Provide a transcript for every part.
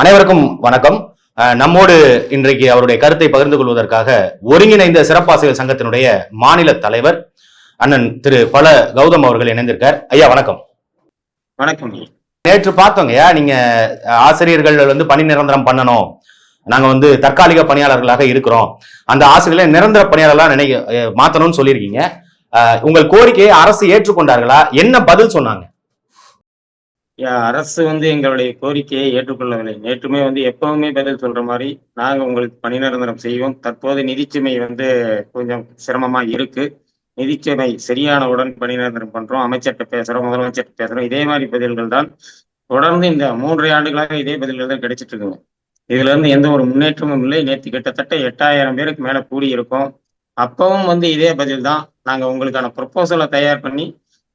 அனைவருக்கும் வணக்கம். நம்மோடு இன்றைக்கு அவருடைய கருத்தை பகிர்ந்து கொள்வதற்காக ஒருங்கிணைந்த சிறப்பாசிரியர் சங்கத்தினுடைய மாநில தலைவர் அண்ணன் திரு பல கௌதம் அவர்கள் இணைந்திருக்கார். ஐயா வணக்கம். வணக்கம். நேற்று பார்த்தோங்கய்யா நீங்க ஆசிரியர்கள் வந்து பணி நிரந்தரம் பண்ணணும். நாங்க வந்து தற்காலிக பணியாளர்களாக இருக்கிறோம். அந்த ஆசிரியர்களை நிரந்தர பணியாளர்களா நினை மாத்தணும்னு சொல்லியிருக்கீங்க. உங்கள் கோரிக்கையை அரசு ஏற்றுக்கொண்டார்களா? என்ன பதில் சொன்னாங்க? அரசு வந்து எங்களுடைய கோரிக்கையை ஏற்றுக்கொள்ளவில்லை. நேற்றுமே வந்து எப்பவுமே பதில் சொல்ற மாதிரி நாங்க உங்களுக்கு பணி நிரந்தரம் செய்வோம். தற்போது நிதிச்சுமை வந்து கொஞ்சம் சிரமமா இருக்கு. நிதிச்சுமை சரியானவுடன் பணி நிரந்தரம் பண்றோம். அமைச்சர்கிட்ட பேசுறோம் முதலமைச்சர்கிட்ட பேசுறோம். இதே மாதிரி பதில்கள் தான் தொடர்ந்து இந்த மூன்றரை ஆண்டுகளாக இதே பதில்கள் தான் கிடைச்சிட்டு இருக்குங்க. இதுல இருந்து எந்த ஒரு முன்னேற்றமும் இல்லை. நேற்று கிட்டத்தட்ட எட்டாயிரம் பேருக்கு மேல கூடியிருக்கோம். அப்பவும் வந்து இதே பதில் தான். நாங்க உங்களுக்கான ப்ரொபோசலை தயார் பண்ணி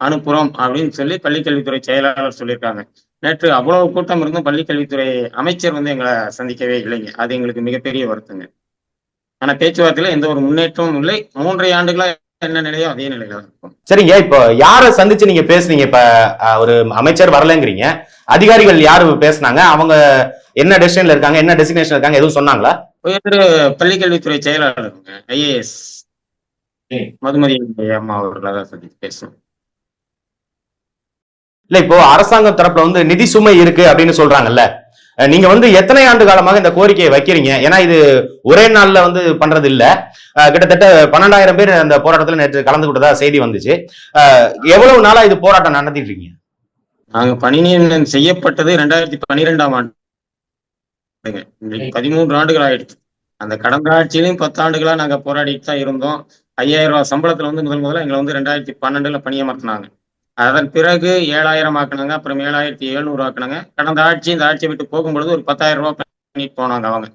அனுப்புறோம் அப்படின்னு சொல்லி பள்ளிக்கல்வித்துறை செயலாளர் சொல்லியிருக்காங்க. நேற்று அவ்வளவு கூட்டம் இருந்தும் பள்ளிக்கல்வித்துறை அமைச்சர் வந்து எங்களை சந்திக்கவே இல்லைங்க. அது எங்களுக்கு மிகப்பெரிய வருத்தங்க. ஆனா பேச்சுவார்த்தையில எந்த ஒரு முன்னேற்றமும் இல்லை. மூன்றரை ஆண்டுகளா என்ன நிலையோ அதே நிலையில தான் இருக்கும். சரிங்க. இப்ப யாரை சந்திச்சு நீங்க பேசுனீங்க? இப்ப ஒரு அமைச்சர் வரலங்கிறீங்க. அதிகாரிகள் யாரு பேசுனாங்க? அவங்க என்ன டெசிஷன்ல இருக்காங்க? என்ன டெசிக்னேஷன் இருக்காங்க? எதுவும் சொன்னாங்களா? உயர் பள்ளிக்கல்வித்துறை செயலாளருங்க ஐஏஎஸ். மதுமதி அம்மா அவர்களை தான் சந்தித்து பேசணும் இல்ல இப்போ அரசாங்கம் தரப்புல வந்து நிதி சுமை இருக்கு அப்படின்னு சொல்றாங்கல்ல. நீங்க வந்து எத்தனை ஆண்டு காலமாக இந்த கோரிக்கையை வைக்கிறீங்க? ஏன்னா இது ஒரே நாள்ல வந்து பண்றது இல்ல கிட்டத்தட்ட பன்னெண்டாயிரம் பேர் அந்த போராட்டத்துல நேற்று கலந்து கொண்டதா செய்தி வந்துச்சு. எவ்வளவு நாளா இது போராட்டம் நடத்திட்டு இருக்கீங்க? நாங்க பணி நியமனம் செய்யப்பட்டது ரெண்டாயிரத்தி பன்னிரெண்டாம் ஆண்டு. பதிமூன்று ஆண்டுகள் ஆயிடுச்சு. அந்த கடந்த ஆட்சியிலும் பத்து ஆண்டுகளா நாங்க போராடிட்டு தான் இருந்தோம். ஐயாயிரம் ரூபாய் சம்பளத்துல வந்து முதல் முதல்ல எங்களை வந்து ரெண்டாயிரத்தி பன்னெண்டுல பணியமர்த்தினாங்க. அதன் பிறகு ஏழாயிரம் ஆக்கினாங்க அப்புறம் ஏழாயிரத்தி எழுநூறு ஆக்கினாங்க. கடந்த ஆட்சி இந்த ஆட்சியை விட்டு போகும்பொழுது ஒரு பத்தாயிரம் ரூபாய் பண்ணிட்டு போனாங்க அவங்க.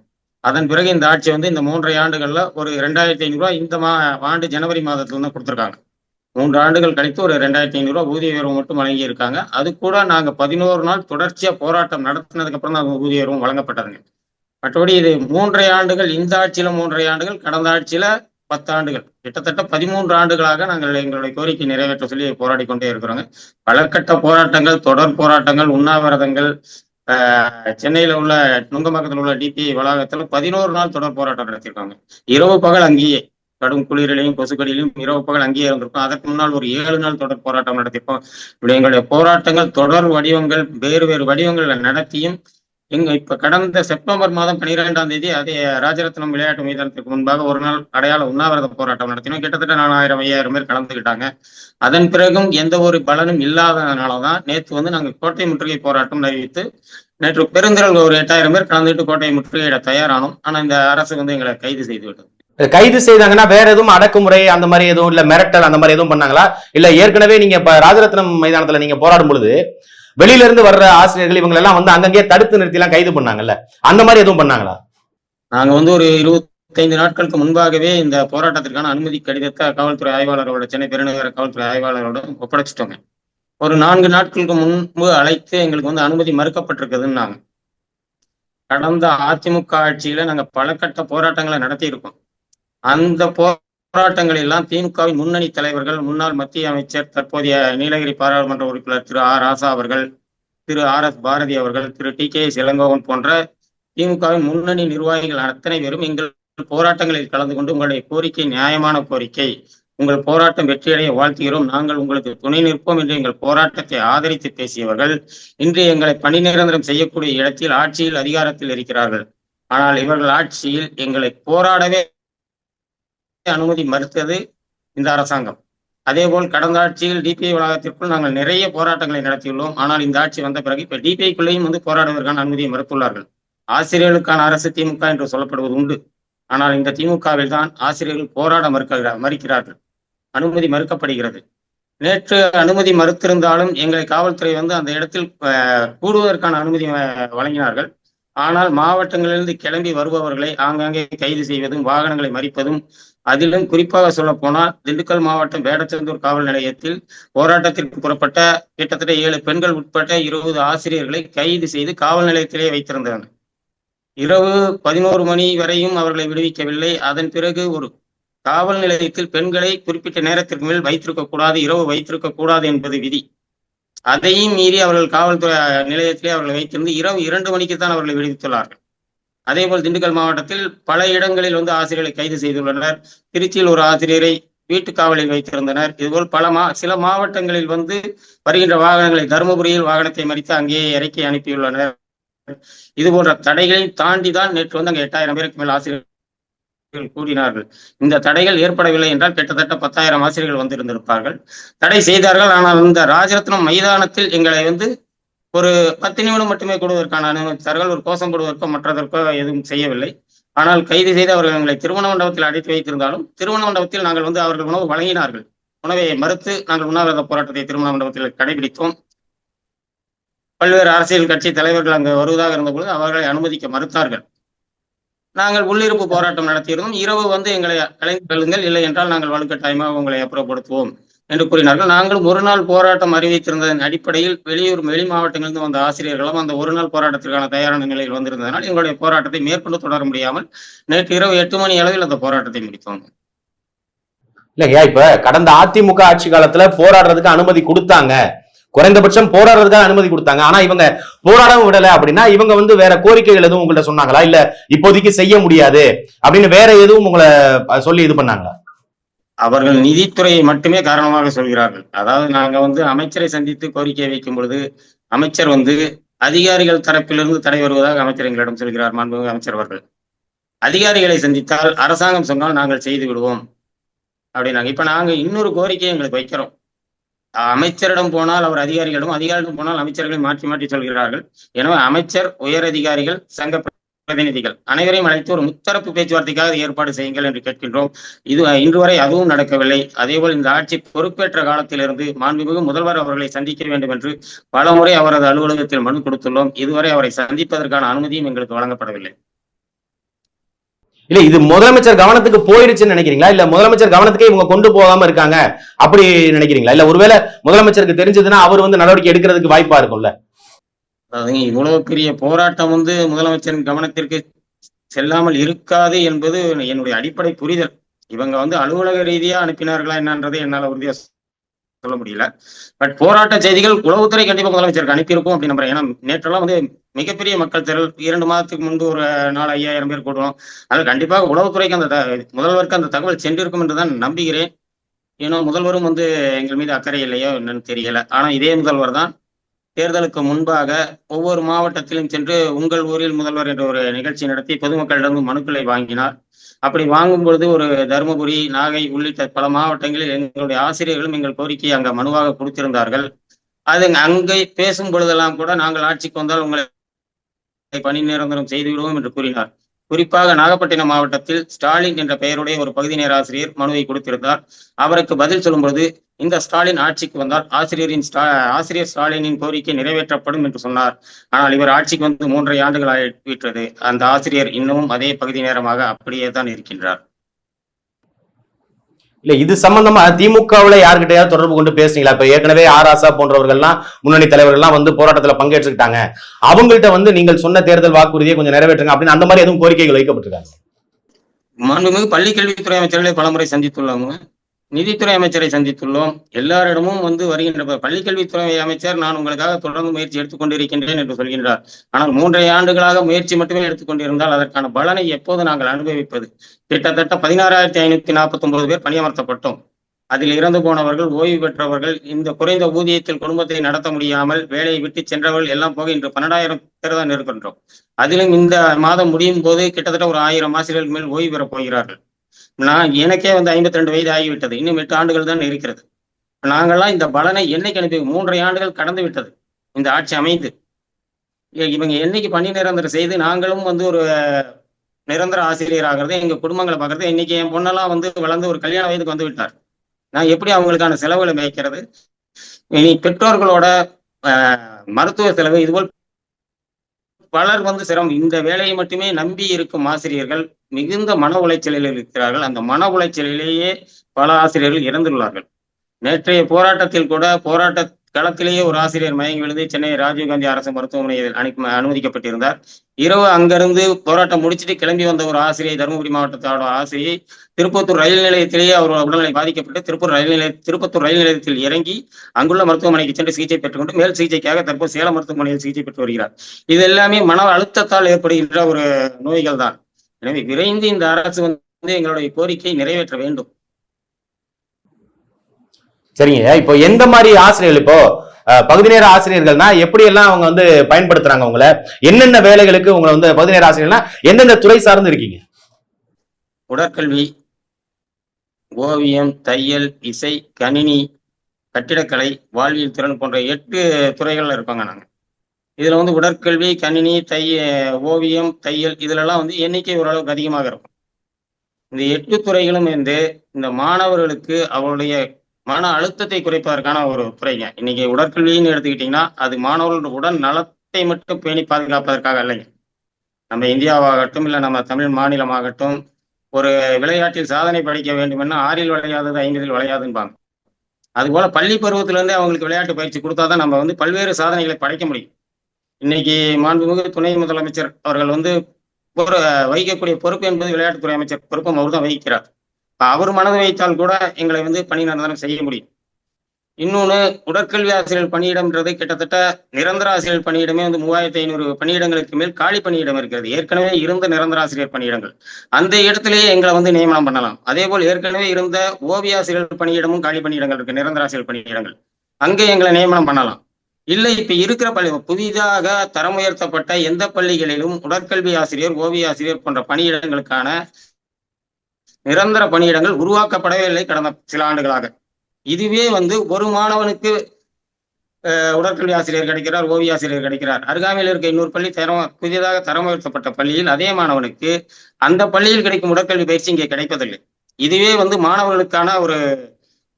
அதன் பிறகு இந்த ஆட்சி வந்து இந்த மூன்றரை ஆண்டுகள்ல ஒரு ரெண்டாயிரத்தி ஐநூறுரூவா இந்த மா ஆண்டு ஜனவரி மாதத்துல தான் கொடுத்துருக்காங்க. மூன்று ஆண்டுகள் கழித்து ஒரு ரெண்டாயிரத்தி ஐநூறுரூவா ஊதிய உயர்வு மட்டும் வழங்கி இருக்காங்க அது கூட நாங்க பதினோரு நாள் தொடர்ச்சியா போராட்டம் நடத்தினதுக்கு அப்புறம் தான் அந்த ஊதிய உயர்வும் வழங்கப்பட்டதுங்க. மற்றபடி இது மூன்றரை ஆண்டுகள் இந்த ஆட்சியில மூன்றரை ஆண்டுகள் கடந்த ஆட்சியில பத்தாண்டுகள். கிட்டத்தட்ட பதிமூன்று ஆண்டுகளாக நாங்கள் எங்களுடைய கோரிக்கை நிறைவேற்ற சொல்லி போராடி கொண்டே இருக்கிறோங்க. பலர்கட்ட போராட்டங்கள் தொடர் போராட்டங்கள் உண்ணாவிரதங்கள் சென்னையில உள்ள நுங்கம்பாக்கத்தில் உள்ள டிபி வளாகத்துல பதினோரு நாள் தொடர் போராட்டம் நடத்தியிருக்காங்க இரவு பகல் அங்கேயே. கடும் குளிரிலையும் கொசுக்கடியிலும் இரவு பகல் அங்கேயே இருந்திருக்கும். அதற்கு முன்னால் ஒரு ஏழு நாள் தொடர் போராட்டம் நடத்தியிருக்கோம். இப்படி எங்களுடைய போராட்டங்கள் தொடர் வடிவங்கள் வேறு வேறு வடிவங்களை நடத்தியும் எங்க இப்ப கடந்த செப்டம்பர் மாதம் பனிரெண்டாம் தேதி அதே ராஜரத்னம் விளையாட்டு மைதானத்துக்கு முன்பாக ஒரு நாள் அடையாள உண்ணாவிரத போராட்டம் நடத்தினோம். கிட்டத்தட்ட நாலாயிரம் ஐயாயிரம் பேர் கலந்துகிட்டாங்க. அதன் பிறகும் எந்த ஒரு பலனும் இல்லாதனாலதான் நேற்று வந்து நாங்க கோட்டை முற்றுகை போராட்டம் அறிவித்து நேற்று பெருந்திரல் ஒரு எட்டாயிரம் பேர் கலந்துட்டு கோட்டை முற்றுகையிட தயாரானோம். ஆனா இந்த அரசு வந்து எங்களை கைது செய்து விட்டது. கைது செய்தாங்கன்னா வேற எதுவும் அடக்குமுறை அந்த மாதிரி எதுவும் இல்ல மிரட்டல் அந்த மாதிரி எதுவும் பண்ணாங்களா? இல்ல ஏற்கனவே நீங்க ராஜரத்னம் மைதானத்துல நீங்க போராடும் பொழுது வெளியில இருந்து வர்ற ஆசிரியர்கள் இவங்க எல்லாம் வந்து அங்கங்கே தடுத்து நிறுத்தி எல்லாம் கைது பண்ணாங்கல்ல. அந்த மாதிரி எதுவும் பண்ணாங்களா? நாங்க வந்து ஒரு இருபத்தைந்து நாட்களுக்கு முன்பாகவே இந்த போராட்டத்திற்கான அனுமதி கடிதத்தை காவல்துறை ஆய்வாளரோட சென்னை பெருநகர காவல்துறை ஆய்வாளரோட ஒப்படைச்சிட்டோங்க. ஒரு நான்கு நாட்களுக்கு முன்பு அழைத்து எங்களுக்கு வந்து அனுமதி மறுக்கப்பட்டிருக்குதுன்னாங்க. கடந்த அதிமுக ஆட்சியில நாங்க பல கட்ட போராட்டங்களை நடத்தி இருக்கோம் அந்த போ போராட்டங்களில் எல்லாம் திமுகவின் முன்னணி தலைவர்கள் முன்னாள் மத்திய அமைச்சர் தற்போதைய நீலகிரி பாராளுமன்ற உறுப்பினர் திரு ஆர் ராசா அவர்கள் திரு ஆர் எஸ் பாரதி அவர்கள் திரு டி கே எஸ் இளங்கோவன் போன்ற திமுகவின் முன்னணி நிர்வாகிகள் அத்தனை பேரும் எங்கள் போராட்டங்களில் கலந்து கொண்டு உங்களுடைய கோரிக்கை நியாயமான கோரிக்கை உங்கள் போராட்டம் வெற்றியடைய வாழ்த்துகிறோம். நாங்கள் உங்களுக்கு துணை நிற்போம் என்று எங்கள் போராட்டத்தை ஆதரித்து பேசியவர்கள் இன்று எங்களை பணி நிரந்தரம் செய்யக்கூடிய இடத்தில் ஆட்சியில் அதிகாரத்தில் இருக்கிறார்கள். ஆனால் இவர்கள் ஆட்சியில் எங்களை போராடவே அனுமதி மறுத்தது இந்த அரசாங்கம். அதேபோல் கடந்த ஆட்சியில் டிபிஐ வளாகத்திற்குள் நாங்கள் நிறைய போராட்டங்களை நடத்தியுள்ளோம். ஆனால் இந்த ஆட்சி வந்த பிறகு இப்ப டிபிஐக்குள்ளேயும் வந்து போராடுவதற்கான அனுமதியை மறுத்துள்ளார்கள். ஆசிரியர்களுக்கான அரசு திமுக என்று சொல்லப்படுவது உண்டு. ஆனால் இந்த திமுகவில் தான் ஆசிரியர்கள் போராட மறுக்க மறுக்கிறார்கள். அனுமதி மறுக்கப்படுகிறது. நேற்று அனுமதி மறுத்திருந்தாலும் எங்களை காவல்துறை வந்து அந்த இடத்தில் கூடுவதற்கான அனுமதி வழங்கினார்கள். ஆனால் மாவட்டங்களிலிருந்து கிளம்பி வருபவர்களை ஆங்காங்கே கைது செய்வதும் வாகனங்களை மறிப்பதும் அதிலும் குறிப்பாக சொல்ல போனால் திண்டுக்கல் மாவட்டம் வேடச்சந்தூர் காவல் நிலையத்தில் போராட்டத்திற்கு புறப்பட்ட கிட்டத்தட்ட ஏழு பெண்கள் உட்பட்ட இருபது ஆசிரியர்களை கைது செய்து காவல் நிலையத்திலே வைத்திருந்தனர். இரவு பதினோரு மணி வரையும் அவர்களை விடுவிக்கவில்லை. அதன் பிறகு ஒரு காவல் நிலையத்தில் பெண்களை குறிப்பிட்ட நேரத்திற்கு மேல் வைத்திருக்க கூடாது இரவு வைத்திருக்க கூடாது என்பது விதி. அதையும் மீறி அவர்கள் காவல்துறை நிலையத்திலே அவர்களை வைத்திருந்து இரவு இரண்டு மணிக்கு தான் அவர்களை விடுவித்துள்ளார்கள். அதேபோல் திண்டுக்கல் மாவட்டத்தில் பல இடங்களில் வந்து ஆசிரியர்களை கைது செய்துள்ளனர். திருச்சியில் ஒரு ஆசிரியரை வீட்டு காவலில் வைத்திருந்தனர். இதுபோல் பல மா சில மாவட்டங்களில் வந்து வருகின்ற வாகனங்களை தருமபுரியில் வாகனத்தை மறித்து அங்கேயே இறக்கி அனுப்பியுள்ளனர். இது போன்ற தடைகளை தாண்டி தான் நேற்று வந்து அங்கே எட்டாயிரம் பேருக்கு மேல் ஆசிரியர்கள் கூடினார்கள். இந்த தடைகள் ஏற்படவில்லை என்றால் கிட்டத்தட்ட பத்தாயிரம் ஆசிரியர்கள் வந்திருந்திருப்பார்கள். தடை செய்தார்கள். ஆனால் இந்த ராஜரத்னம் மைதானத்தில் எங்களை வந்து ஒரு பத்து நிமிடம் மட்டுமே கொடுவதற்கான அனுமதித்தார்கள் ஒரு கோஷம் கொடுவதற்கோ மற்றதற்கோ எதுவும் செய்யவில்லை. ஆனால் கைது செய்து அவர்கள் எங்களை திருமண மண்டபத்தில் அடைத்து வைத்திருந்தாலும் திருமண மண்டபத்தில் நாங்கள் வந்து அவர்கள் உணவு வழங்கினார்கள். உணவை மறுத்து நாங்கள் உண்ணாவிரத போராட்டத்தை திருமண மண்டபத்தில் கடைபிடித்தோம். பல்வேறு அரசியல் கட்சி தலைவர்கள் அங்கு வருவதாக இருந்தபொழுது அவர்களை அனுமதிக்க மறுத்தார்கள். நாங்கள் உள்ளிருப்பு போராட்டம் நடத்தியிருந்தோம். இரவு வந்து எங்களை கலைந்து கொள்ளுங்கள் இல்லை என்றால் நாங்கள் வலுக்கட்டாயமாக உங்களை அப்புறப்படுத்துவோம். என்று கூறினார்கள். நாங்களும் ஒரு நாள் போராட்டம் அறிவித்திருந்ததன் அடிப்படையில் வெளியூர் வெளி மாவட்டங்களிலிருந்து வந்த ஆசிரியர்களும் அந்த ஒரு நாள் போராட்டத்திற்கான தயாரான நிலையில் வந்திருந்ததனால் எங்களுடைய போராட்டத்தை மேற்கொண்டு தொடர முடியாமல் நேற்று இரவு எட்டு மணி அளவில் அந்த போராட்டத்தை முடித்தோம். இல்லையா இப்ப கடந்த அதிமுக ஆட்சி காலத்துல போராடுறதுக்கு அனுமதி கொடுத்தாங்க. குறைந்தபட்சம் போராடுறதுக்காக அனுமதி கொடுத்தாங்க. ஆனா இவங்க போராடவும் விடல அப்படின்னா இவங்க வந்து வேற கோரிக்கைகள் எதுவும் உங்கள்ட்ட சொன்னாங்களா? இல்ல இப்போதைக்கு செய்ய முடியாது அப்படின்னு வேற எதுவும் உங்களை சொல்லி இது பண்ணாங்களா? அவர்கள் நிதித்துறையை மட்டுமே காரணமாக சொல்கிறார்கள். அதாவது நாங்க வந்து அமைச்சரை சந்தித்து கோரிக்கை வைக்கும் பொழுது அமைச்சர் வந்து அதிகாரிகள் தரப்பிலிருந்து தடை வருவதாக அமைச்சர் எங்களிடம் சொல்கிறார் மாண்புமிகு அமைச்சர் அவர்கள். அதிகாரிகளை சந்தித்தால் அரசாங்கம் சொன்னால் நாங்கள் செய்து விடுவோம். அப்படின்னாங்க. இப்ப நாங்க இன்னொரு கோரிக்கையை எங்களுக்கு வைக்கிறோம். அமைச்சரிடம் போனால் அவர் அதிகாரிகளிடம் அதிகாரிடம் போனால் அமைச்சர்களை மாற்றி மாற்றி சொல்கிறார்கள். எனவே அமைச்சர் உயர் அதிகாரிகள் சங்க பிரதிநிதிகள். அனைவரையும் அழைத்து ஒரு முத்தரப்பு பேச்சுவார்த்தைக்காக ஏற்பாடு செய்யுங்கள் என்று கேட்கின்றோம். இது இன்று வரை அதுவும் நடக்கவில்லை. அதேபோல் இந்த ஆட்சி பொறுப்பேற்ற காலத்திலிருந்து மாண்புமிகு முதல்வர் அவர்களை சந்திக்க வேண்டும் என்று பலமுறை அவரது அலுவலகத்தில் மனு கொடுத்துள்ளோம். இதுவரை அவரை சந்திப்பதற்கான அனுமதியும் எங்களுக்கு வழங்கப்படவில்லை. இல்ல இது முதலமைச்சர் கவனத்துக்கு போயிருச்சுன்னு நினைக்கிறீங்களா? இல்ல முதலமைச்சர் கவனத்துக்கே இவங்க கொண்டு போகாம இருக்காங்க? அப்படி நினைக்கிறீங்களா? இல்ல ஒருவேளை முதலமைச்சருக்கு தெரிஞ்சதுன்னா அவர் வந்து நடவடிக்கை எடுக்கிறதுக்கு வாய்ப்பா இருக்கும்ல? அதாவது இவ்வளவு பெரிய போராட்டம் வந்து முதலமைச்சரின் கவனத்திற்கு செல்லாமல் இருக்காது என்பது என்னுடைய அடிப்படை புரிதல். இவங்க வந்து அலுவலக ரீதியா அனுப்பினார்களா என்னன்றதை என்னால உறுதியா சொல்ல முடியல. பட் போராட்ட செய்திகள் உளவுத்துறை கண்டிப்பா முதலமைச்சருக்கு அனுப்பியிருக்கும் அப்படின்னு நம்புறேன். ஏன்னா நேற்றெல்லாம் வந்து மிகப்பெரிய மக்கள் திரள் இரண்டு மாதத்துக்கு முன்பு ஒரு நாலு ஐயாயிரம் பேர் கூடுவோம் அதனால் கண்டிப்பாக உளவுத்துறைக்கு அந்த த- முதல்வருக்கு அந்த தகவல் சென்றிருக்கும் என்றுதான் நம்புகிறேன். ஏன்னா முதல்வரும் வந்து எங்கள் மீது அக்கறை இல்லையோ என்னன்னு தெரியல. ஆனா இதே முதல்வர் தான் தேர்தலுக்கு முன்பாக ஒவ்வொரு மாவட்டத்திலும் சென்று உங்கள் ஊரில் முதல்வர் என்ற ஒரு நிகழ்ச்சி நடத்தி பொதுமக்களிடம் மனுக்களை வாங்கினார். அப்படி வாங்கும் பொழுது ஒரு தருமபுரி நாகை உள்ளிட்ட பல மாவட்டங்களில் எங்களுடைய ஆசிரியர்களும் எங்கள் கோரிக்கையை அங்க மனுவாக கொடுத்திருந்தார்கள். அது அங்கே பேசும் பொழுதெல்லாம் கூட நாங்கள் ஆட்சிக்கு வந்தால் உங்களை பணி நிரந்தரம் செய்து விடுவோம் என்று கூறினார். குறிப்பாக நாகப்பட்டினம் மாவட்டத்தில் ஸ்டாலின் என்ற பெயருடைய ஒரு பகுதி நேர ஆசிரியர் மனுவை கொடுத்திருந்தார். அவருக்கு பதில் சொல்லும் பொழுது இந்த ஸ்டாலின் ஆட்சிக்கு வந்தால் ஆசிரியரின் ஸ்டா ஆசிரியர் ஸ்டாலினின் கோரிக்கை நிறைவேற்றப்படும் என்று சொன்னார். ஆனால் இவர் ஆட்சிக்கு வந்து மூன்றரை ஆண்டுகள் ஆகிவிட்டது. அந்த ஆசிரியர் இன்னமும் அதே பகுதி நேரமாக அப்படியே தான் இருக்கின்றார். இல்ல இது சம்பந்தமா திமுகவுல யார்கிட்டயாவது தொடர்பு கொண்டு பேசுனீங்களா? இப்ப ஏற்கனவே ஆராசா போன்றவர்கள்லாம் முன்னணி தலைவர்கள்லாம் வந்து போராட்டத்துல பங்கேற்றுக்கிட்டாங்க. அவங்கள்ட்ட வந்து நீங்கள் சொன்ன தேர்தல் வாக்குறுதியை கொஞ்சம் நிறைவேற்றுங்க அப்படின்னு அந்த மாதிரி எதுவும் கோரிக்கைகள் வைக்கப்பட்டிருக்காங்க? மாண்புமிகு பள்ளி கல்வித்துறை அமைச்சர்களை பலமுறை சந்தித்துள்ளோம். நிதித்துறை அமைச்சரை சந்தித்துள்ளோம். எல்லாரிடமும் வந்து வருகின்ற பள்ளிக்கல்வித்துறை அமைச்சர் நான் உங்களுக்காக தொடர்ந்து முயற்சி எடுத்துக்கொண்டிருக்கின்றேன் என்று சொல்கின்றார். ஆனால் மூன்றரை ஆண்டுகளாக முயற்சி மட்டுமே எடுத்துக்கொண்டிருந்தால் அதற்கான பலனை எப்போது நாங்கள் அனுபவிப்பது? கிட்டத்தட்ட பதினாறாயிரத்தி ஐநூத்தி நாற்பத்தி ஒன்பது பேர் பணியமர்த்தப்பட்டோம். அதில் இறந்து போனவர்கள் ஓய்வு பெற்றவர்கள் இந்த குறைந்த ஊதியத்தில் குடும்பத்தை நடத்த முடியாமல் வேலையை விட்டு சென்றவர்கள் எல்லாம் போக இன்று பன்னெண்டாயிரம் பேர் தான் இருக்கின்றோம் அதிலும் இந்த மாதம் முடியும் போது கிட்டத்தட்ட ஒரு ஆயிரம் ஆசிரியர்கள் மேல் ஓய்வு பெறப் போகிறார்கள். நான் எனக்கே வந்து ஐம்பத்தி ரெண்டு வயது ஆகிவிட்டது. இன்னும் எட்டு ஆண்டுகள் தான் இருக்கிறது. நாங்கள்லாம் இந்த பலனை என்னைக்கு அனுப்பி மூன்றரை ஆண்டுகள் கடந்து விட்டது. இந்த ஆட்சி அமைந்து. இவங்க என்னைக்கு பணி நிரந்தரம் செய்து நாங்களும் வந்து ஒரு நிரந்தர ஆசிரியர் ஆகிறது எங்க குடும்பங்களை பார்க்கறது இன்னைக்கு என் பொண்ணெல்லாம் வந்து வளர்ந்து ஒரு கல்யாண வயதுக்கு வந்து விட்டார். நான் எப்படி அவங்களுக்கான செலவுகளை மேய்க்கிறது? இனி பெற்றோர்களோட மருத்துவ செலவு இதுபோல் பலர் வந்து சிரமம். இந்த வேலையை மட்டுமே நம்பி இருக்கும் ஆசிரியர்கள் மிகுந்த மன உளைச்சலில் இருக்கிறார்கள். அந்த மன உளைச்சலிலேயே பல ஆசிரியர்கள் இறந்துள்ளார்கள். நேற்றைய போராட்டத்தில் கூட போராட்ட களத்திலேயே ஒரு ஆசிரியர் மயங்கி விழுந்து சென்னை ராஜீவ்காந்தி அரசு மருத்துவமனையில் அனுப்பி அனுமதிக்கப்பட்டிருந்தார். இரவு அங்கிருந்து போராட்டம் முடிச்சுட்டு கிளம்பி வந்த ஒரு ஆசிரியை தருமபுரி மாவட்டத்தோட ஆசிரியை திருப்பத்தூர் ரயில் நிலையத்திலேயே அவர் உடல்நிலை பாதிக்கப்பட்டு திருப்பூர் ரயில் நிலைய திருப்பத்தூர் ரயில் நிலையத்தில் இறங்கி அங்குள்ள மருத்துவமனைக்கு சென்று சிகிச்சை பெற்றுக்கொண்டு மேல் சிகிச்சைக்காக தற்போது சேலம் மருத்துவமனையில் சிகிச்சை பெற்று வருகிறார். இது எல்லாமே மன அழுத்தத்தால் ஏற்படுகின்ற ஒரு நோய்கள் தான் எனவே விரைந்து இந்த அரசு வந்து எங்களுடைய கோரிக்கை நிறைவேற்ற வேண்டும். சரிங்க. இப்போ எந்த மாதிரி ஆசிரியர்கள் இப்போ பகுதி நேர ஆசிரியர்கள்னா எப்படி எல்லாம் அவங்க வந்து பயன்படுத்துறாங்க உங்களை? என்னென்ன வேலைகளுக்கு உங்களை வந்து பகுதி நேர ஆசிரியர்கள்னா எந்தெந்த துறை சார்ந்து இருக்கீங்க? உடற்கல்வி ஓவியம் தையல் இசை கணினி கட்டிடக்கலை வாழ்வியல் திறன் போன்ற எட்டு துறைகள்ல இருப்பாங்க நாங்க. இதுல வந்து உடற்கல்வி கணினி தைய ஓவியம் தையல் இதுலலாம் வந்து எண்ணிக்கை ஓரளவுக்கு அதிகமாக இருக்கும். இந்த எட்டு துறைகளும் வந்து இந்த மாணவர்களுக்கு அவருடைய மன அழுத்தத்தை குறைப்பதற்கான ஒரு துறைங்க இன்னைக்கு உடற்கல்வின்னு எடுத்துக்கிட்டீங்கன்னா அது மாணவர்களோட உடல் நலத்தை மட்டும் பேணி பாதுகாப்பதற்காக இல்லைங்க நம்ம இந்தியாவாகட்டும் இல்லை நம்ம தமிழ் மாநிலமாகட்டும் ஒரு விளையாட்டில் சாதனை படைக்க வேண்டுமென்னா ஆறில் விளையாதது ஐம்பதில் விளையாதுன்பாங்க அதுபோல பள்ளி பருவத்திலிருந்தே அவங்களுக்கு விளையாட்டு பயிற்சி கொடுத்தா தான் நம்ம வந்து பல்வேறு சாதனைகளை படைக்க முடியும். இன்னைக்கு மாண்புமிகு துணை முதலமைச்சர் அவர்கள் வந்து ஒரு வகிக்கக்கூடிய பொறுப்பு என்பது விளையாட்டுத்துறை அமைச்சர் பொறுப்பும் அவர் தான் வகிக்கிறார். அவர் மனது வைத்தால் கூட எங்களை வந்து பணி நிரந்தரம் செய்ய முடியும். இன்னொன்னு உடற்கல்வி ஆசிரியர் பணியிடம்ன்றது கிட்டத்தட்ட நிரந்தர ஆசிரியர் பணியிடமே வந்து மூவாயிரத்தி ஐநூறு பணியிடங்களுக்கு மேல் காலி பணியிடம் இருக்கிறது. ஏற்கனவே இருந்த நிரந்தர ஆசிரியர் பணியிடங்கள். அந்த இடத்திலேயே எங்களை வந்து நியமனம் பண்ணலாம். அதே போல் ஏற்கனவே இருந்த ஓவிய ஆசிரியர் பணியிடமும் காலி பணியிடங்கள் இருக்கு நிரந்தர ஆசிரியர் பணியிடங்கள். அங்கே எங்களை நியமனம் பண்ணலாம். இல்லை இப்ப இருக்கிற பள்ளி புதிதாக தரம் உயர்த்தப்பட்ட எந்த பள்ளிகளிலும் உடற்கல்வி ஆசிரியர் ஓவிய ஆசிரியர் போன்ற பணியிடங்களுக்கான நிரந்தர பணியிடங்கள் உருவாக்கப்படவே இல்லை கடந்த சில ஆண்டுகளாக. இதுவே வந்து ஒரு மாணவனுக்கு உடற்கல்வி ஆசிரியர் கிடைக்கிறார் ஓவிய ஆசிரியர் கிடைக்கிறார். அருகாமையில் இருக்க இன்னொரு பள்ளி தரம் புதிதாக தரம் உயர்த்தப்பட்ட பள்ளியில் அதே மாணவனுக்கு அந்த பள்ளியில் கிடைக்கும் உடற்கல்வி பயிற்சி இங்கே கிடைப்பதில்லை. இதுவே வந்து மாணவர்களுக்கான ஒரு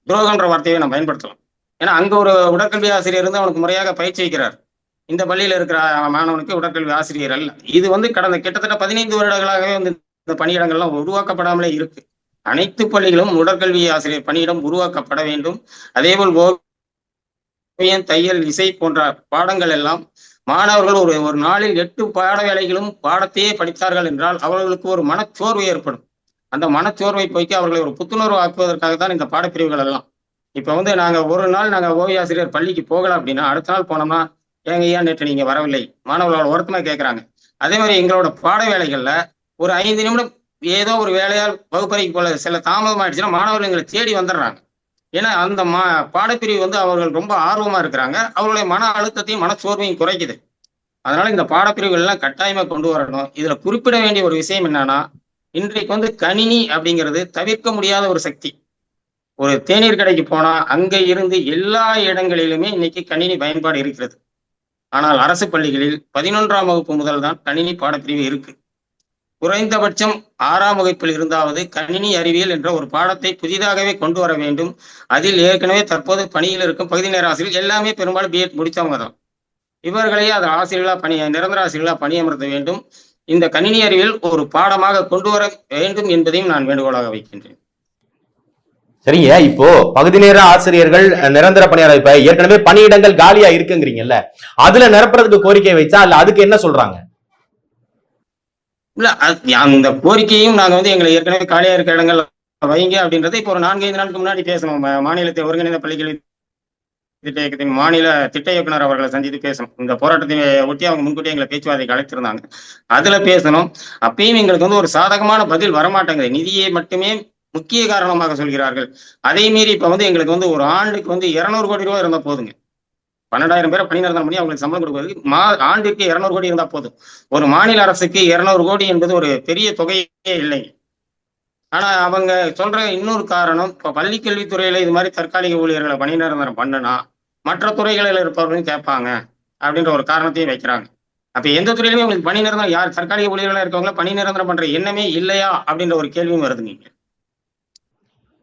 துரோகன்ற வார்த்தையை நம்ம பயன்படுத்தலாம். ஏன்னா அங்க ஒரு உடற்கல்வி ஆசிரியர் இருந்து அவனுக்கு முறையாக பயிற்சி வைக்கிறார். இந்த பள்ளியில இருக்கிற மாணவனுக்கு உடற்கல்வி ஆசிரியர் அல்ல. இது வந்து கடந்த கிட்டத்தட்ட பதினைந்து வருடங்களாகவே வந்து பணியிடங்கள்லாம் உருவாக்கப்படாமலே இருக்கு. அனைத்து பள்ளிகளும் உடற்கல்வி ஆசிரியர் பணியிடம் உருவாக்கப்பட வேண்டும். அதேபோல் ஓவியம் தையல் இசை போன்ற பாடங்கள் எல்லாம் மாணவர்கள் ஒரு ஒரு நாளில் எட்டு பாட வேலைகளும் பாடத்தையே படித்தார்கள் என்றால் அவர்களுக்கு ஒரு மனச்சோர்வு ஏற்படும். அந்த மனச்சோர்வை போய்க்கு அவர்களை ஒரு புத்துணர்வு ஆக்குவதற்காக தான் இந்த பாடப்பிரிவுகள் எல்லாம். இப்ப வந்து நாங்க ஒரு நாள் நாங்க ஓவிய ஆசிரியர் பள்ளிக்கு போகலாம் அப்படின்னா அடுத்த நாள் போனோம்னா ஏங்க ஏன் நேற்று நீங்க வரவில்லை? மாணவர்களோட ஒருத்தமா கேட்கறாங்க அதே மாதிரி எங்களோட பாட வேலைகள்ல ஒரு ஐந்து நிமிடம் ஏதோ ஒரு வேலையால் வகுப்பறைக்கு போல சில தாமதம் ஆயிடுச்சுன்னா மாணவர்கள் எங்களை தேடி வந்துடுறாங்க. ஏன்னா அந்த மா பாடப்பிரிவு வந்து அவர்கள் ரொம்ப ஆர்வமா இருக்கிறாங்க. அவர்களுடைய மன அழுத்தத்தையும் மனச்சோர்வையும் குறைக்குது. அதனால இந்த பாடப்பிரிவுகள் எல்லாம் கட்டாயமா கொண்டு வரணும். இதுல குறிப்பிட வேண்டிய ஒரு விஷயம் என்னன்னா இன்றைக்கு வந்து கணினி அப்படிங்கிறது தவிர்க்க முடியாத ஒரு சக்தி. ஒரு தேநீர் கடைக்கு போனா அங்க இருந்து எல்லா இடங்களிலுமே இன்னைக்கு கணினி பயன்பாடு இருக்கிறது. ஆனால் அரசு பள்ளிகளில் பதினொன்றாம் வகுப்பு முதல் தான் கணினி பாடப்பிரிவு இருக்கு. குறைந்தபட்சம் ஆறாம் வகுப்பில் இருந்தாவது கணினி அறிவியல் என்ற ஒரு பாடத்தை புதிதாகவே கொண்டு வர வேண்டும். அதில் ஏற்கனவே தற்போது பணியில் இருக்கும் பகுதி நேர ஆசிரியர் எல்லாமே பெரும்பாலும் பிஎட் முடித்தவங்க தான். இவர்களையே அது ஆசிரியர்களா பணி நிரந்தர ஆசிரியர்களா பணியமர்த்த வேண்டும். இந்த கணினி அறிவியல் ஒரு பாடமாக கொண்டு வர வேண்டும் என்பதையும் நான் வேண்டுகோளாக வைக்கின்றேன். சரிங்க இப்போ பகுதி நேர ஆசிரியர்கள் நிரந்தர பணியாளர் இப்ப ஏற்கனவே பணியிடங்கள் காலியா இருக்குங்கிறீங்கல்ல அதுல நிரப்புறதுக்கு கோரிக்கை வைச்சா இல்ல அதுக்கு என்ன சொல்றாங்க? இல்ல அது- அந்த கோரிக்கையும் நாங்க வந்து எங்களை ஏற்கனவே காலியா இருக்க இடங்கள் வைங்க அப்படின்றத இப்போ ஒரு நான்கு ஐந்து நாளுக்கு முன்னாடி பேசணும். மாநிலத்தை ஒருங்கிணைந்த பள்ளிகளில் திட்ட இயக்கத்தின் மாநில திட்ட இயக்குனர் அவர்களை சந்தித்து பேசணும். இந்த போராட்டத்தை ஒட்டி அவங்க முன்கூட்டி எங்களை பேச்சுவார்த்தைக்கு அழைத்திருந்தாங்க. அதுல பேசணும். அப்பயும் எங்களுக்கு வந்து ஒரு சாதகமான பதில் வரமாட்டேங்குது. நிதியை மட்டுமே முக்கிய காரணமாக சொல்கிறார்கள். அதே மீறி இப்ப வந்து எங்களுக்கு வந்து ஒரு ஆண்டுக்கு வந்து இருநூறு கோடி ரூபாய் இருந்தா போதுங்க. பன்னெண்டாயிரம் பேரை பணி நிரந்தரம் பண்ணி அவங்களுக்கு சம்பளம் கொடுப்பதற்கு மா ஆண்டுக்கு இருநூறு கோடி இருந்தா போதும். ஒரு மாநில அரசுக்கு இருநூறு கோடி என்பது ஒரு பெரிய தொகையே இல்லை. ஆனா அவங்க சொல்ற இன்னொரு காரணம் இப்ப பள்ளி கல்வித்துறையில் இது மாதிரி தற்காலிக ஊழியர்களை பணி நிரந்தரம் பண்ணுனா மற்ற துறைகளில் இருப்பவர்களும் கேட்பாங்க அப்படின்ற ஒரு காரணத்தையும் வைக்கிறாங்க. அப்ப எந்த துறையிலுமே உங்களுக்கு பணி நிரந்தரம் யார் தற்காலிக ஊழியர்களா இருக்கவங்கள பணி நிரந்தரம் பண்ற எண்ணமே இல்லையா அப்படின்ற ஒரு கேள்வியும் வருதுங்க நீங்கள்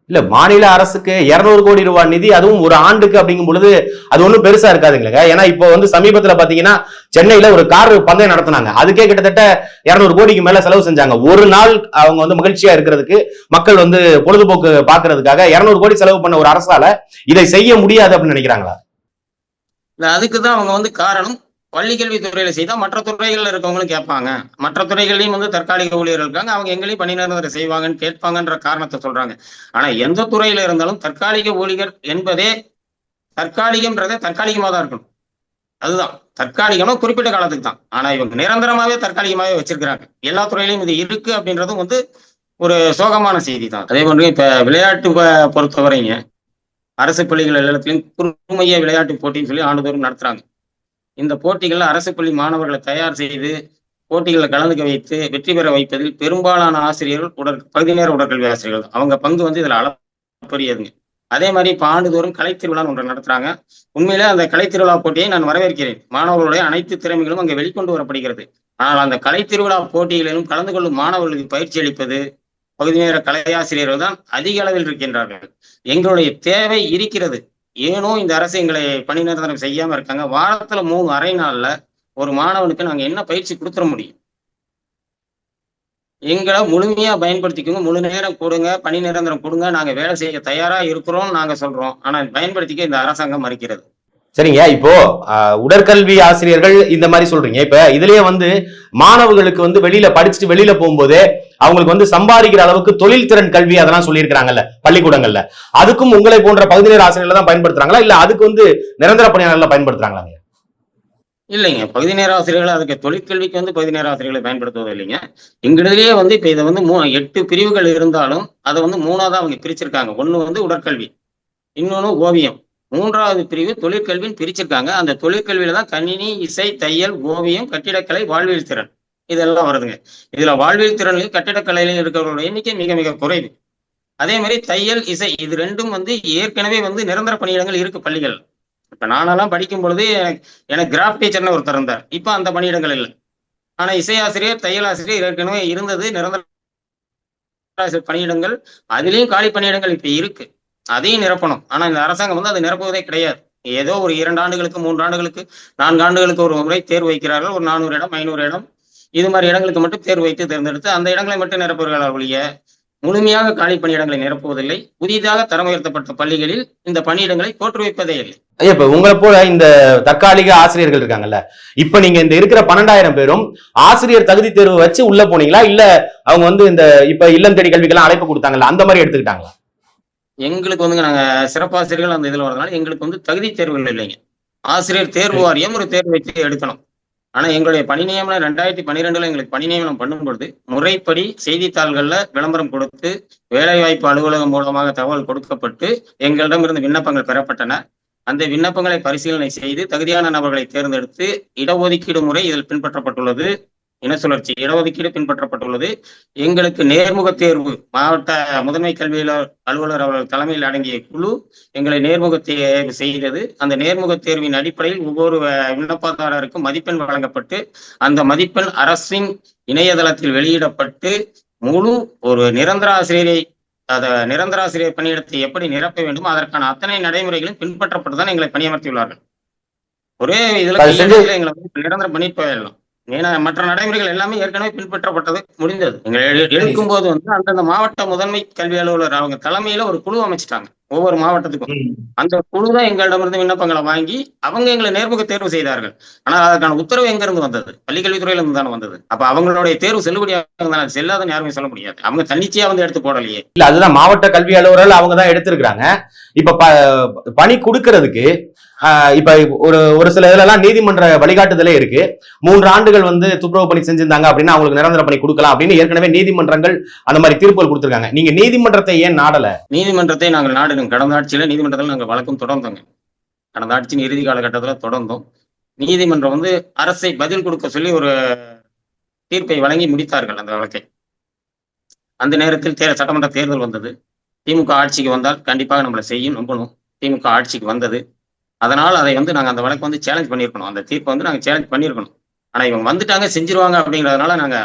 இல்ல மாநில அரசுக்கு 200 கோடி ரூபாய் நிதி அதுவும் ஒரு ஆண்டுக்கு அப்படிங்கும் பொழுது அது ஒண்ணும் பெருசா இருக்காதுங்களேங்க. ஏன்னா இப்போ வந்து சமீபத்துல பாத்தீங்கன்னா சென்னையில ஒரு கார் பந்தயம் நடத்தினாங்க. அதுக்கே கிட்டத்தட்ட 200 கோடிக்கு மேல செலவு செஞ்சாங்க. ஒரு நாள் அவங்க வந்து மகிழ்ச்சியா இருக்கிறதுக்கு மக்கள் வந்து பொழுதுபோக்கு பாக்குறதுக்காக 200 கோடி செலவு பண்ண ஒரு அரசால இதை செய்ய முடியாது அப்படின்னு நினைக்கிறாங்களா? அதுக்குதான் அதுக்கு தான் அவங்க வந்து காரணம் பள்ளி கல்வித்துறையில செய்தா மற்ற துறைகள்ல இருக்கவங்களும் கேட்பாங்க. மற்ற துறைகள்லயும் வந்து தற்காலிக ஊழியர் இருக்காங்க. அவங்க எங்களையும் பணி நிரந்தரம் செய்வாங்கன்னு கேட்பாங்கன்ற காரணத்தை சொல்றாங்க. ஆனா எந்த துறையில இருந்தாலும் தற்காலிக ஊழியர் என்பதே தற்காலிகம்ன்றதே தற்காலிகமா தான் இருக்கணும். அதுதான். தற்காலிகமா குறிப்பிட்ட காலத்துக்கு தான். ஆனா இவங்க நிரந்தரமாவே தற்காலிகமாவே வச்சிருக்கிறாங்க. எல்லா துறையிலையும் இது இருக்கு அப்படின்றதும் வந்து ஒரு சோகமான செய்தி தான் அதே போன்று இப்ப விளையாட்டு பொறுத்தவரைங்க அரசு பள்ளிகள் எல்லாத்துலயும் குறுமைய விளையாட்டு போட்டின்னு சொல்லி ஆண்டுதோறும் நடத்துறாங்க. இந்த போட்டிகளில் அரசு பள்ளி மாணவர்களை தயார் செய்து போட்டிகளில் கலந்துக்க வைத்து வெற்றி பெற வைப்பதில் பெரும்பாலான ஆசிரியர்கள் உடற் பகுதி நேர உடற்கல்வி ஆசிரியர்கள் அவங்க பங்கு வந்து இதுல அளப்பரியதுங்க. அதே மாதிரி இப்போ ஆண்டுதோறும் கலைத்திருவிழான்னு ஒன்று நடத்துறாங்க. உண்மையிலே அந்த கலைத்திருவிழா போட்டியை நான் வரவேற்கிறேன். மாணவர்களுடைய அனைத்து திறமைகளும் அங்கே வெளிக்கொண்டு வரப்படுகிறது. ஆனால் அந்த கலைத்திருவிழா போட்டிகளிலும் கலந்து கொள்ளும் மாணவர்களுக்கு பயிற்சி அளிப்பது பகுதி நேர கலையாசிரியர்கள் தான் அதிக அளவில் இருக்கின்றார்கள். எங்களுடைய தேவை இருக்கிறது. ஏனோ இந்த அரசு எங்களை பணி நிரந்தரம் செய்யாம இருக்காங்க. வாரத்துல மூணு அரை நாள்ல ஒரு மாணவனுக்கு நாங்க என்ன பயிற்சி கொடுத்துட முடியும்? எங்களை முழுமையா பயன்படுத்திக்கோங்க. முழு நேரம் கொடுங்க. பணி நிரந்தரம் கொடுங்க. நாங்க வேலை செய்ய தயாரா இருக்கிறோம் நாங்க சொல்றோம். ஆனா பயன்படுத்திக்க இந்த அரசாங்கம் மறுக்கிறது. சரிங்க. இப்போ ஆஹ், உடற்கல்வி ஆசிரியர்கள் இந்த மாதிரி சொல்றீங்க. இப்ப இதுலயே வந்து மாணவர்களுக்கு வந்து வெளியில படிச்சுட்டு வெளியில போகும்போது அவங்களுக்கு வந்து சம்பாதிக்கிற அளவுக்கு தொழில் திறன் கல்வி அதெல்லாம் சொல்லியிருக்கிறாங்கல்ல பள்ளிக்கூடங்கள்ல. அதுக்கும் உங்களை போன்ற பகுதி நேர ஆசிரியர்கள் தான் பயன்படுத்துறாங்களா? இல்ல அதுக்கு வந்து நிரந்தர பணியாளர்கள் பயன்படுத்துறாங்களா இல்லைங்க பகுதி நேர ஆசிரியர்கள் அதுக்கு தொழிற்கல்விக்கு வந்து பகுதி நேர ஆசிரியர்களை பயன்படுத்துவது இல்லைங்க. எங்களிலேயே வந்து இப்ப இதை வந்து மூ எட்டு பிரிவுகள் இருந்தாலும் அதை வந்து மூணாவது அவங்க பிரிச்சிருக்காங்க. ஒண்ணு வந்து உடற்கல்வி இன்னொன்னு ஓவியம். மூன்றாவது பிரிவு தொழிற்கல்வின்னு பிரிச்சிருக்காங்க. அந்த தொழிற்கல்வியில தான் கணினி இசை தையல் ஓவியம் கட்டிடக்கலை வாழ்வியல் திறன். இதெல்லாம் வருதுங்க. இதுல வாழ்வியல் திறன்லையும் கட்டிடக்கலையிலையும் இருக்கிறவங்களோட எண்ணிக்கை மிக மிக குறைவு. அதே மாதிரி தையல் இசை இது ரெண்டும் வந்து ஏற்கனவே வந்து நிரந்தர பணியிடங்கள் இருக்கு பள்ளிகள். இப்ப நானெல்லாம் படிக்கும் பொழுது எனக்கு எனக்கு கிராஃப் டீச்சர்னு ஒருத்தர் இருந்தார். இப்ப அந்த பணியிடங்கள் இல்லை. ஆனா இசையாசிரியர் தையல் ஆசிரியர் ஏற்கனவே இருந்தது நிரந்தர ஆசிரியர் பணியிடங்கள். அதுலயும் காலி பணியிடங்கள் இப்ப இருக்கு. அதையும் நிரப்பணும். ஆனா இந்த அரசாங்கம் வந்து அதை நிரப்புவதே கிடையாது. ஏதோ ஒரு இரண்டு ஆண்டுகளுக்கு மூன்று ஆண்டுகளுக்கு நான்கு ஆண்டுகளுக்கு ஒரு முறை தேர்வு வைக்கிறார்கள். ஒரு நானூறு இடம் ஐநூறு இடம். இது மாதிரி இடங்களுக்கு மட்டும் தேர்வு வைத்து தேர்ந்தெடுத்து அந்த இடங்களை மட்டும் நிரப்புகிறார்கள் ஒழிய முழுமையாக காலி பணியிடங்களை நிரப்புவதில்லை. புதிதாக தரம் உயர்த்தப்பட்ட பள்ளிகளில் இந்த பணியிடங்களை தோற்றுவிப்பதே இல்லை. ஐயா இப்ப உங்களை போல இந்த தற்காலிக ஆசிரியர்கள் இருக்காங்கல்ல இப்ப நீங்க இந்த இருக்கிற பன்னெண்டாயிரம் பேரும் ஆசிரியர் தகுதி தேர்வு வச்சு உள்ள போனீங்களா? இல்ல அவங்க வந்து இந்த இப்ப இல்லம் தேடி கல்விக்கெல்லாம் அழைப்பு கொடுத்தாங்கல்ல அந்த மாதிரி எடுத்துக்கிட்டாங்களா? எங்களுக்கு வந்துங்க நாங்க சிறப்பாசிரியர்கள் அந்த இதுல வரதுனால எங்களுக்கு வந்து தகுதி தேர்வுகள் இல்லைங்க. ஆசிரியர் தேர்வு வாரியம் ஒரு தேர்வு வைத்து எடுக்கணும். ஆனா எங்களுடைய பணி நியமனம் ரெண்டாயிரத்தி பன்னிரெண்டுல எங்களுக்கு பணி நியமனம் பண்ணும் பொழுது முறைப்படி செய்தித்தாள்கள்ல விளம்பரம் கொடுத்து வேலைவாய்ப்பு அலுவலகம் மூலமாக தகவல் கொடுக்கப்பட்டு எங்களிடமிருந்து விண்ணப்பங்கள் பெறப்பட்டன. அந்த விண்ணப்பங்களை பரிசீலனை செய்து தகுதியான நபர்களை தேர்ந்தெடுத்து இடஒதுக்கீடு முறை இதில் பின்பற்றப்பட்டுள்ளது. இன சுழற்சி இடஒதுக்கீடு பின்பற்றப்பட்டுள்ளது. எங்களுக்கு நேர்முக தேர்வு மாவட்ட முதன்மை கல்வி அலுவலர் அவர்கள் தலைமையில் அடங்கிய குழு எங்களை நேர்முக தேர்வு செய்தது. அந்த நேர்முக தேர்வின் அடிப்படையில் ஒவ்வொரு விண்ணப்பதாரருக்கும் மதிப்பெண் வழங்கப்பட்டு அந்த மதிப்பெண் அரசின் இணையதளத்தில் வெளியிடப்பட்டு முழு ஒரு நிரந்தர ஆசிரியரை அத நிரந்தர ஆசிரியர் பணியிடத்தை எப்படி நிரப்ப வேண்டும் அதற்கான அத்தனை நடைமுறைகளும் பின்பற்றப்பட்டு தான் எங்களை பணியமர்த்தியுள்ளார்கள். ஒரே இதுல எங்களை வந்து நிரந்தரம் பண்ணி போயிடலாம். ஏன்னா மற்ற நடைமுறைகள் எல்லாமே ஏற்கனவே பின்பற்றப்பட்டது முடிந்தது. எங்களை எடுக்கும் போது வந்து அந்தந்த மாவட்ட முதன்மை கல்வி அலுவலர் அவங்க தலைமையில ஒரு குழு அமைச்சிட்டாங்க. ஒவ்வொரு மாவட்டத்துக்கும். அந்த குழு தான் எங்களிடமிருந்து விண்ணப்பங்களை வாங்கி அவங்க எங்களை நேர்முக தேர்வு செய்தார்கள். ஆனால் அதற்கான உத்தரவு எங்க இருந்து வந்தது? பள்ளிக்கல்வித்துறையில இருந்து தானே வந்தது. அப்ப அவங்களுடைய தேர்வு செல்லுபடியாக தானே செல்லாதுன்னு யாருமே சொல்ல முடியாது. அவங்க தன்னிச்சையா வந்து எடுத்து போடலையே. இல்ல அதுதான் மாவட்ட கல்வி அலுவலர்கள் அவங்க தான் எடுத்திருக்கிறாங்க. இப்ப பணி கொடுக்கறதுக்கு இப்ப ஒரு ஒரு சில இதுல எல்லாம் நீதிமன்ற வழிகாட்டுதலே இருக்கு. மூன்று ஆண்டுகள் வந்து துப்புரவு பணி செஞ்சிருந்தாங்க அப்படின்னா அவங்களுக்கு நிரந்தர பணி கொடுக்கலாம் அப்படின்னு ஏற்கனவே நீதிமன்றங்கள் அந்த மாதிரி தீர்ப்புகள் கொடுத்திருக்காங்க. நீங்க நீதிமன்றத்தை ஏன் நாடல? நீதிமன்றத்தை நாங்கள் நாடினோம் கடந்த ஆட்சியில நீதிமன்றத்தில் நாங்கள் வழக்கம் தொடர்ந்தோங்க. கடந்த ஆட்சியின் இறுதி காலகட்டத்தில் தொடர்ந்தோம். நீதிமன்றம் வந்து அரசை பதில் கொடுக்க சொல்லி ஒரு தீர்ப்பை வழங்கி முடித்தார்கள் அந்த வழக்கை. அந்த நேரத்தில் தே சட்டமன்ற தேர்தல் வந்தது. திமுக ஆட்சிக்கு வந்தால் கண்டிப்பாக நம்மளை செய்யும் நம்பணும். திமுக ஆட்சிக்கு வந்தது. அதனால் அதை வந்து நாங்கள் அந்த வழக்கு வந்து சேலஞ்ச் பண்ணியிருக்கணும். அந்த தீர்ப்பை வந்து நாங்கள் சேலஞ்ச் பண்ணியிருக்கணும். ஆனா இவங்க வந்துட்டாங்க செஞ்சிருவாங்க அப்படிங்கிறதுனால நாங்க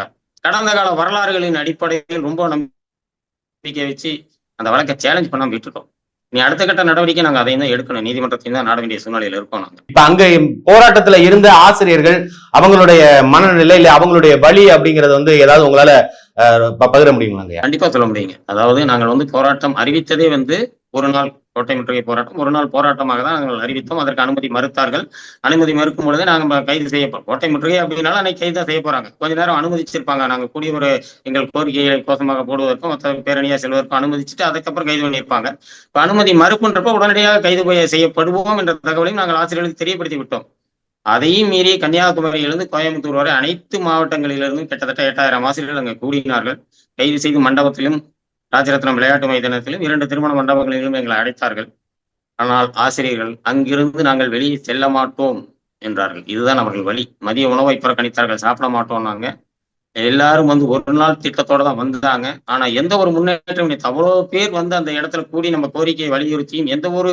கடந்த கால வரலாறுகளின் அடிப்படையில் ரொம்ப நம்பிக்கை வச்சு அந்த வழக்கை சேலஞ்ச் பண்ணாம விட்டுட்டோம். நீ அடுத்த கட்ட நடவடிக்கை நாங்க அதையும் தான் எடுக்கணும். நீதிமன்றத்தையும் தான் நாட வேண்டிய சூழ்நிலையில இருக்கோம் நாங்க. இப்ப அங்க போராட்டத்துல இருந்த ஆசிரியர்கள் அவங்களுடைய மனநிலை இல்ல அவங்களுடைய வழி அப்படிங்கறது வந்து ஏதாவது உங்களால பகிர முடியுங்களாங்க கண்டிப்பா சொல்ல முடியுங்க. அதாவது நாங்கள் வந்து போராட்டம் அறிவித்ததே வந்து ஒரு நாள் கோட்டை முற்றுகை போராட்டம் ஒரு நாள் போராட்டமாக தான் நாங்கள் அறிவித்தோம். அதற்கு அனுமதி மறுத்தார்கள். அனுமதி மறுக்கும் பொழுது நாங்கள் கைது செய்யப்போம் கோட்டை முற்றுகை அப்படின்னாலும் அன்னைக்கு கைது தான் செய்ய போறாங்க. கொஞ்ச நேரம் அனுமதிச்சிருப்பாங்க. நாங்கள் கூடிய ஒரு எங்கள் கோரிக்கையை கோஷமாக போடுவதற்கும் மற்ற பேரணியா செல்வதற்கும் அனுமதிச்சுட்டு அதுக்கப்புறம் கைது பண்ணியிருப்பாங்க. இப்போ அனுமதி மறுப்புன்றப்ப உடனடியாக கைது செய்யப்படுவோம் என்ற தகவலையும் நாங்கள் ஆசிரியர்களுக்கு தெரியப்படுத்தி விட்டோம். அதையும் மீறி கன்னியாகுமரியிலிருந்து கோயம்புத்தூர் வரை அனைத்து மாவட்டங்களிலிருந்தும் கிட்டத்தட்ட எட்டாயிரம் ஆசிரியர்கள் அங்கே கூடினார்கள். கைது செய்து மண்டபத்திலும் ராஜரத்னம் விளையாட்டு மைதானத்திலும் இரண்டு திருமண மண்டபங்களிலும் எங்களை அடைத்தார்கள் ஆனால் ஆசிரியர்கள் அங்கிருந்து நாங்கள் வெளியே செல்ல மாட்டோம் என்றார்கள். இதுதான் அவர்கள் வழி. மதிய உணவை புறக்கணித்தார்கள். சாப்பிட மாட்டோம் நாங்க எல்லாரும் வந்து ஒரு நாள் திட்டத்தோட தான் வந்தாங்க. ஆனா எந்த ஒரு முன்னேற்றம் அவ்வளோ அவ்வளவு பேர் வந்து அந்த இடத்துல கூடி நம்ம கோரிக்கையை வலியுறுத்தியும் எந்த ஒரு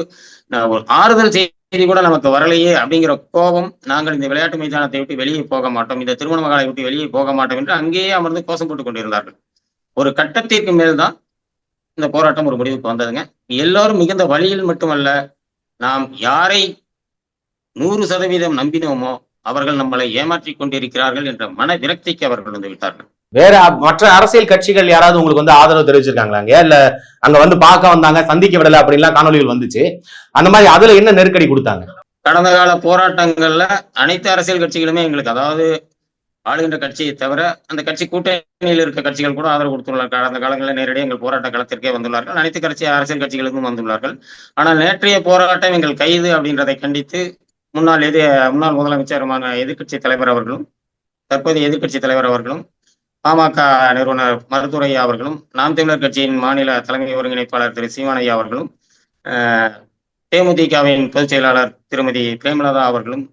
அஹ், ஒரு ஆறுதல் செய்தி கூட நமக்கு வரலையே அப்படிங்கிற கோபம் நாங்கள் இந்த விளையாட்டு மைதானத்தை விட்டு வெளியே போக மாட்டோம். இந்த திருமண மகாலை விட்டு வெளியே போக மாட்டோம் என்று அங்கேயே அமர்ந்து கோஷம் போட்டுக் கொண்டிருந்தார்கள். ஒரு கட்டத்திற்கு மேல்தான் இந்த போராட்டம் ஒரு முடிவுக்கு வந்ததுங்க. எல்லாரும் மிகுந்த வழியில் மட்டுமல்ல நாம் யாரை நூறு சதவீதம் நம்பினோமோ அவர்கள் நம்மளை ஏமாற்றிக் கொண்டிருக்கிறார்கள் என்ற மன விரக்திக்கு அவர்கள் வந்து விட்டார்கள். வேற மற்ற அரசியல் கட்சிகள் யாராவது உங்களுக்கு வந்து ஆதரவு தெரிவிச்சிருக்காங்களாங்க இல்ல அங்க வந்து பார்க்க வந்தாங்க சந்திக்க விடல அப்படின்லாம் காணொலிகள் வந்துச்சு. அந்த மாதிரி அதுல என்ன நெருக்கடி கொடுத்தாங்க? கடந்த கால போராட்டங்கள்ல அனைத்து அரசியல் கட்சிகளுமே எங்களுக்கு அதாவது ஆளுகின்ற கட்சியை தவிர அந்த கட்சி கூட்டணியில் இருக்க கட்சிகள் கூட ஆதரவு கொடுத்துள்ளார்கள். கடந்த காலங்களில் நேரடியாக எங்கள் போராட்ட களத்திற்கே வந்துள்ளார்கள். அனைத்து கட்சி அரசியல் கட்சிகளுக்கும் வந்துள்ளார்கள். ஆனால் நேற்றைய போராட்டம் எங்கள் கைது அப்படின்றதை கண்டித்து முன்னாள் எது முன்னாள் முதலமைச்சருமான எதிர்க்கட்சி தலைவர் அவர்களும் தற்போதைய எதிர்க்கட்சி தலைவர் அவர்களும் பாமக நிறுவனர் மருத்துவரையா அவர்களும் நாம் தமிழர் கட்சியின் மாநில தலைமை ஒருங்கிணைப்பாளர் திரு சீமானையா அவர்களும் தேமுதிகவின் பொதுச் செயலாளர் திருமதி பிரேமலதா அவர்களும்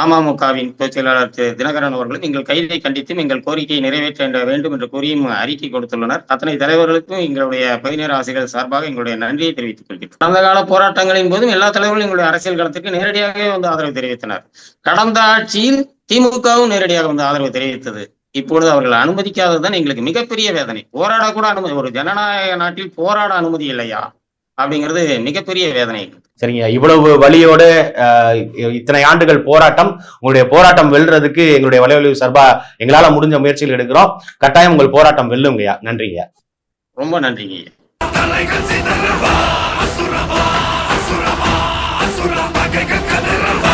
அமமுகவின் பொதுச் செயலாளர் திரு தினகரன் அவர்களும் எங்கள் கைதை கண்டித்தும் எங்கள் கோரிக்கையை நிறைவேற்ற வேண்டும் என்று கூறியும் அறிக்கை கொடுத்துள்ளனர். அத்தனை தலைவர்களுக்கும் எங்களுடைய பதினேறு ஆசைகள் சார்பாக எங்களுடைய நன்றியை தெரிவித்துக் கொள்கிறோம் கடந்த கால போராட்டங்களின் போதும் எல்லா தலைவர்களும் எங்களுடைய அரசியல் களத்திற்கு நேரடியாகவே வந்து ஆதரவு தெரிவித்தனர். கடந்த ஆட்சியில் திமுகவும் நேரடியாக வந்து ஆதரவு தெரிவித்தது. இப்பொழுது அவர்கள் அனுமதிக்காததுதான் எங்களுக்கு மிகப்பெரிய வேதனை. போராட கூட அனுமதி ஒரு ஜனநாயக நாட்டில் போராட அனுமதி இல்லையா? அப்படிங்கிறது மிகப்பெரிய வேதனை. சரிங்க. இவ்வளவு வழியோட இத்தனை ஆண்டுகள் போராட்டம் உங்களுடைய போராட்டம் வெல்றதுக்கு எங்களுடைய வலைவலி சார்பா எங்களால முடிஞ்ச முயற்சிகள் எடுக்கிறோம். கட்டாயம் உங்கள் போராட்டம் வெல்லுங்கய்யா. நன்றிங்க. ரொம்ப நன்றிங்க